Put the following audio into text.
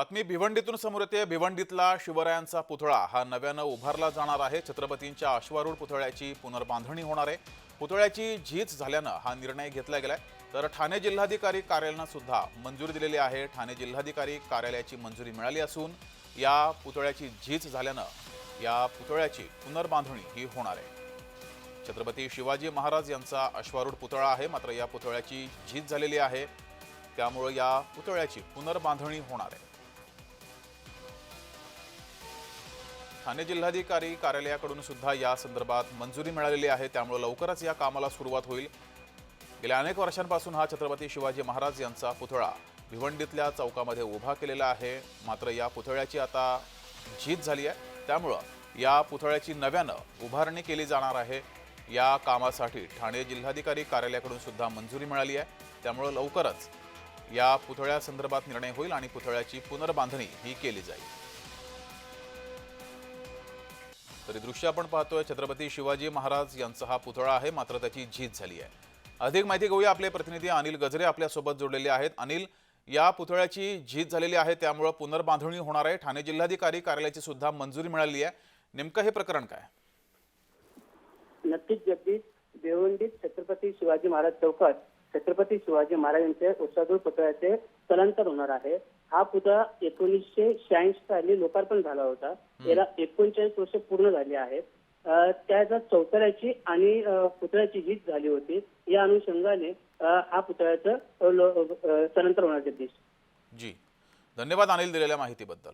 बातमी भिवंडीतून समोर येते. भिवंडीतला शिवरायांचा पुतळा हा नव्यानं उभारला जाणार आहे. छत्रपतींच्या अश्वारूढ पुतळ्याची पुनर्बांधणी होणार आहे. पुतळ्याची झीज झाल्यानं हा निर्णय घेतला गेलाय. तर ठाणे जिल्हाधिकारी कार्यालयानं सुद्धा मंजुरी दिलेली आहे. ठाणे जिल्हाधिकारी कार्यालयाची मंजुरी मिळाली असून या पुतळ्याची झीज झाल्यानं या पुतळ्याची पुनर्बांधणी ही होणार आहे. छत्रपती शिवाजी महाराज यांचा अश्वारूढ पुतळा आहे. मात्र या पुतळ्याची झीज झालेली आहे. त्यामुळं या पुतळ्याची पुनर्बांधणी होणार आहे. ठाणे जिल्हाधिकारी कार्यालयाकडून सुद्धा या संदर्भात मंजुरी मिळालेली आहे. त्यामुळे लवकरच या कामाला सुरुवात होईल. गेल्या अनेक वर्षांपासून हा छत्रपती शिवाजी महाराज यांचा पुतळा भिवंडीतल्या चौकामध्ये उभा केलेला आहे. मात्र या पुतळ्याची आता झीज झाली आहे. त्यामुळं या पुतळ्याची नव्यानं उभारणी केली जाणार आहे. या कामासाठी ठाणे जिल्हाधिकारी कार्यालयाकडून सुद्धा मंजुरी मिळाली आहे. त्यामुळं लवकरच या पुतळ्यासंदर्भात निर्णय होईल आणि पुतळ्याची पुनर्बांधणी ही केली जाईल. तरी दृश्य आपण पाहतोय छत्रपती शिवाजी महाराज यांचा हा पुतळा आहे मात्र त्याची झीज झाली आहे. अधिक माहिती घेऊया आपले प्रतिनिधी अनिल गजरे आपल्यासोबत जोडलेले आहेत. अनिल या पुतळ्याची झीज झालेली आहे त्यामुळं पुनर्बांधणी होणार आहे. ठाणे जिल्हाधिकारी कार्यालयाची सुद्धा मंजुरी मिळाली आहे. नेमकं हे प्रकरण काय? नक्कीच जगदीश देवंडीत छत्रपती शिवाजी महाराज चौकात छत्रपती शिवाजी महाराजांचे उसादूर पुतळ्याचे स्थलांतर होणार आहे. हा पुतळा एकोणीसशे शहाऐंशी साली लोकार्पण झाला होता. याला एकोणचाळीस वर्ष पूर्ण झाली आहेत अं, त्याचा चौथऱ्याची आणि पुतळ्याची जीत झाली होती. या अनुषंगाने हा पुतळ्याचं स्थलांतर होणार जगदीश जी. धन्यवाद अनिल दिलेल्या माहितीबद्दल.